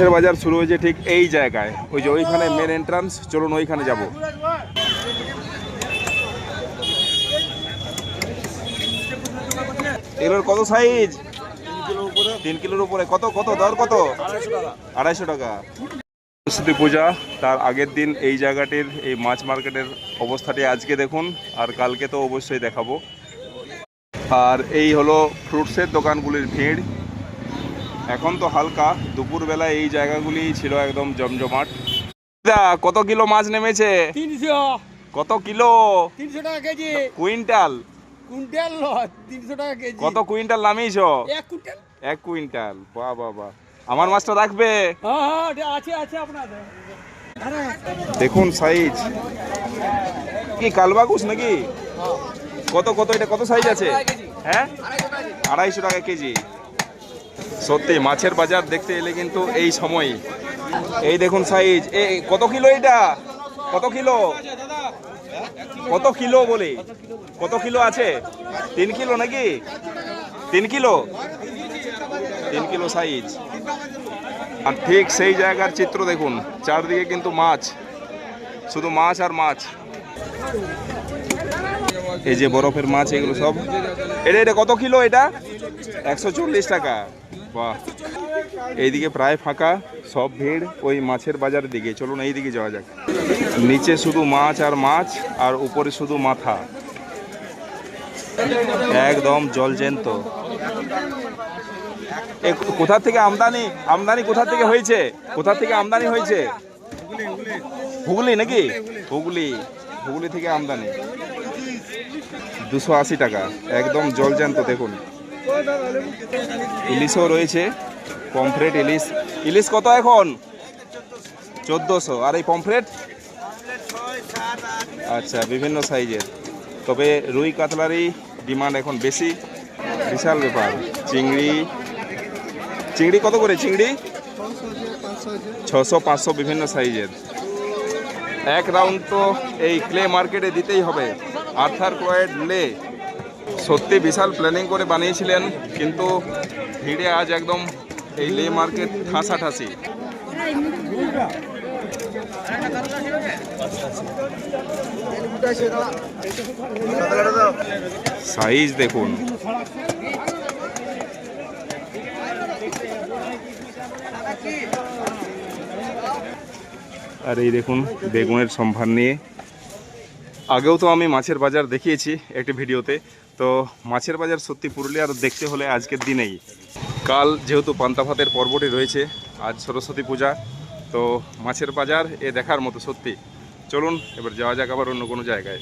মাছের বাজার শুরু হয়েছে ঠিক এই জায়গায়। ওই যে ওইখানে মেন এন্ট্রান্স চলুন ওইখানে যাব। এগুলোর কত সাইজ তিন কিলোর উপরে। কত কত, দর কত? আড়াইশো টাকা। সরস্বতী পূজা, তার আগের দিন এই জায়গাটির, এই মাছ মার্কেটের অবস্থাটি আজকে দেখুন, আর কালকে তো অবশ্যই দেখাবো। আর এই হলো ফ্রুটসের দোকানগুলির ভিড়। এখন তো হালকা দুপুরবেলা এই জায়গাগুলি ছিল একদম জমজমাট। দা, কত কিলো মাছ নেমেছে? তিনশো। কত কিলো? তিনশো টাকা কেজি। কুইন্টাল? কুইন্টাল তিনশো টাকা কেজি। কত কুইন্টাল নামিয়েছ? এক কুইন্টাল। এক কুইন্টাল বাহ বাহ বাহ আমার মাছটা রাখবে? হ্যাঁ হ্যাঁ আছে আছে আপনাদের দেখুন সাইজ কি কালবাগুস নাকি? কত কত এটা কত সাইজ আছে? হ্যাঁ? আড়াইশো টাকা কেজি। সত্যি, মাছের বাজার দেখতে এলে কিন্তু এই সময়। এই দেখুন সাইজ এ, কত কিলো এটা? কত কিলো? কত কিলো বলি? কত কিলো আছে? তিন কিলো নাকি? তিন কিলো? তিন কিলো সাইজ আর ঠিক সেই জায়গার চিত্র দেখুন, চারদিকে কিন্তু মাছ। শুধু মাছ আর মাছ। এই যে বরফের মাছ, এগুলো সব। এটা এটা কত কিলো এটা? একশো চল্লিশ টাকা। বাহ। এইদিকে প্রায় ফাঁকা, সব ভিড় ওই মাছের বাজারের দিকে। চলুন এই দিকে যাওয়া যাক। নিচে শুধু মাছ আর মাছ, আর উপরে শুধু মাথা। একদম জলজেন্ত কোথা থেকে আমদানি? আমদানি কোথা থেকে হয়েছে? কোথা থেকে আমদানি হয়েছে? হুগলি নাকি? হুগলি। হুগলি থেকে আমদানি। দুশো আশি টাকা। একদম জলজ্যান্ত দেখুন। ইলিশও রয়েছে, পমফ্রেট ইলিশ। ইলিশ কত এখন? চোদ্দোশো। আর এই পমফ্রেট? আচ্ছা বিভিন্ন সাইজের। তবে রুই কাতলারই ডিমান্ড এখন বেশি। বিশাল ব্যাপার। চিংড়ি চিংড়ি কত করে? চিংড়ি? ছশো, পাঁচশো বিভিন্ন সাইজের। এক রাউন্ড তো এই ক্লে মার্কেটে দিতেই হবে। আর্থার ক্রয়েড লে। সত্যি বিশাল প্ল্যানিং করে বানিয়েছিলেন, কিন্তু ভিড়ে আজ একদম এই লে মার্কেট ঠাসাঠাসি। সাইজ দেখুন। আর এই দেখুন, বেগুনের সম্ভার নিয়ে। আগেও তো আমি মাছের বাজার দেখিয়েছি একটি ভিডিওতে। তো মাছের বাজার সত্যি পুরুলিয়ার দেখতে হলে আজকের দিনেই। কাল যেহেতু পান্তা ভাতের পর্বটি রয়েছে, আজ সরস্বতী পূজা, তো মাছের বাজার এ দেখার মতো সত্যি। চলুন, এবার যাওয়া যাক আবার অন্য কোনো জায়গায়।